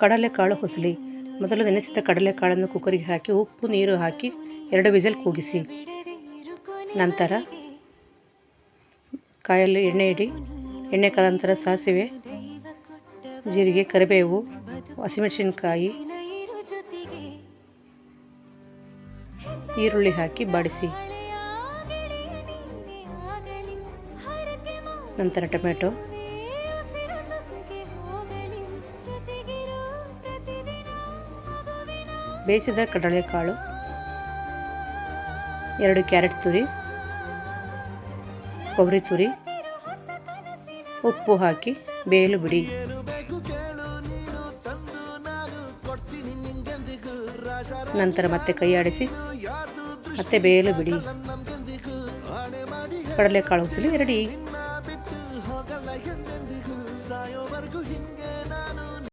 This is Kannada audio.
ಕಡಲೆಕಾಳು ಹೊಸಲಿ. ಮೊದಲು ನೆನೆಸಿದ ಕಡಲೆಕಾಳನ್ನು ಕುಕ್ಕರಿಗೆ ಹಾಕಿ, ಉಪ್ಪು, ನೀರು ಹಾಕಿ, ಎರಡು ವಿಸಲ್ ಕೂಗಿಸಿ. ನಂತರ ಕಾಯಲ್ಲಿ ಎಣ್ಣೆ ಇಡಿ, ಎಣ್ಣೆ ಕಾದ ನಂತರ ಸಾಸಿವೆ, ಜೀರಿಗೆ, ಕರಿಬೇವು, ಹಸಿಮೆಣಸಿನ್ಕಾಯಿ, ಈರುಳ್ಳಿ ಹಾಕಿ ಬಾಡಿಸಿ. ನಂತರ ಟೊಮೆಟೊ ಬೇಯಿಸಿದ ಕಡಲೆಕಾಳು ಎರಡು ಕ್ಯಾರೆಟ್ ತುರಿ, ಕೊಬ್ಬರಿ ತುರಿ, ಉಪ್ಪು ಹಾಕಿ ಬೇಯಲು ಬಿಡಿ. ನಂತರ ಮತ್ತೆ ಕೈ ಆಡಿಸಿ, ಮತ್ತೆ ಬೇಯಲು ಬಿಡಿ. ಕಡಲೆಕಾಳು ಉಸಿಲಿ ರೆಡಿ